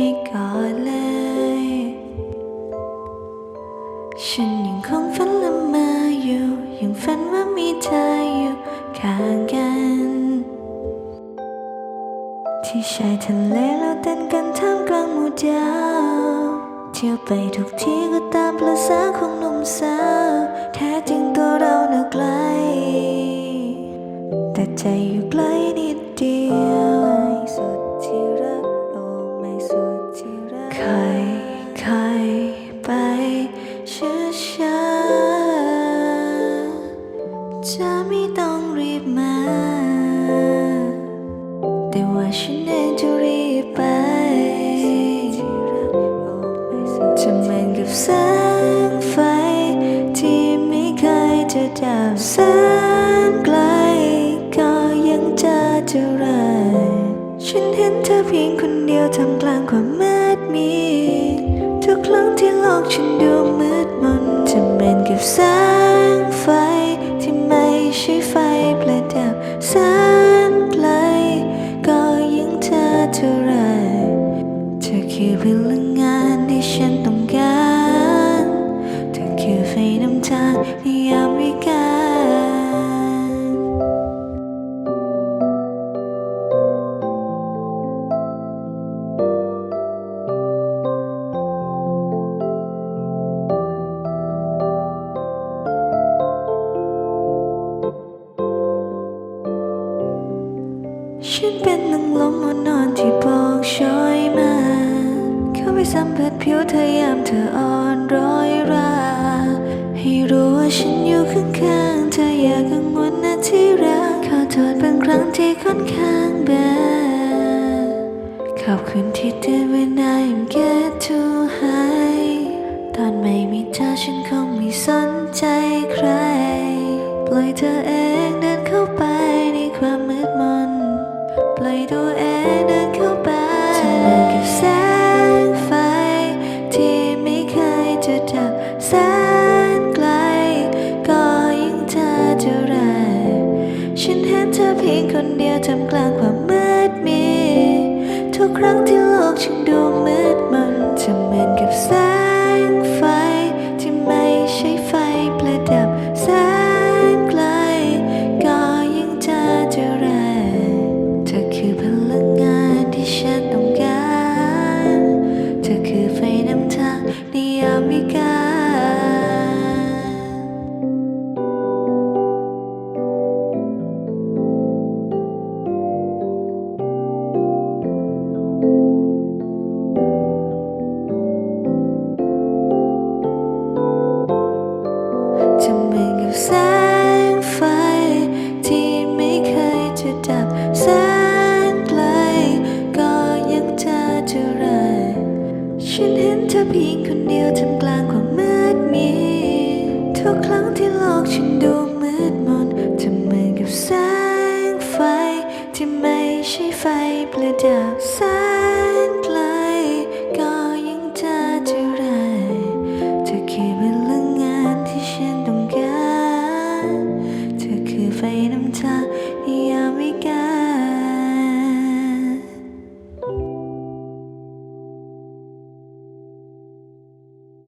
ให้กอดเลย ฉันยังคงฝันละมาอยู่ ยังฝันว่ามีเธออยู่ข้างกัน ที่ชายทะเลเราเต้นกันท่ามกลางหมู่ดาวเที่ยวไปทุกที่ก็ตามประสาของหนุ่มสาวแท้จริงตัวเราเน่าไกล แต่ใจอยู่ใกล้นิดเดียว บแสงไฟ ที่ไม่เคยจะดับแสนไกล ก็ยังจะเท่าไรฉันเห็นเธอเพียงคนเดียวทำกลางความมืดมิดทุกครั้งที่โลกฉันดูมืดมนจะเหมือนกับแสงไฟ ที่ไม่ใช่ไฟประดับแสน ไฟนำทางในยามวิกาฉันเป็นนึ่งลมอ่อนอนที่บอกช่อยมา เข้าไปสัมผัสผิวเธอยามเธออ่อนร้อยรา ให้รู้ว่าฉันอยู่ข้างๆเธออย่ากังวลนะที่รักขอโทษบางครั้งที่ค่อนข้างแบดขอบคุณที่เตือนไว้นาย I'm get to high ตอนไม่มีเธอฉันคงไม่สนใจใคร ปล่อยเธอเอง เธอเพียงคนเดียวทำกลางความมืด ใช่ไฟประดับแสน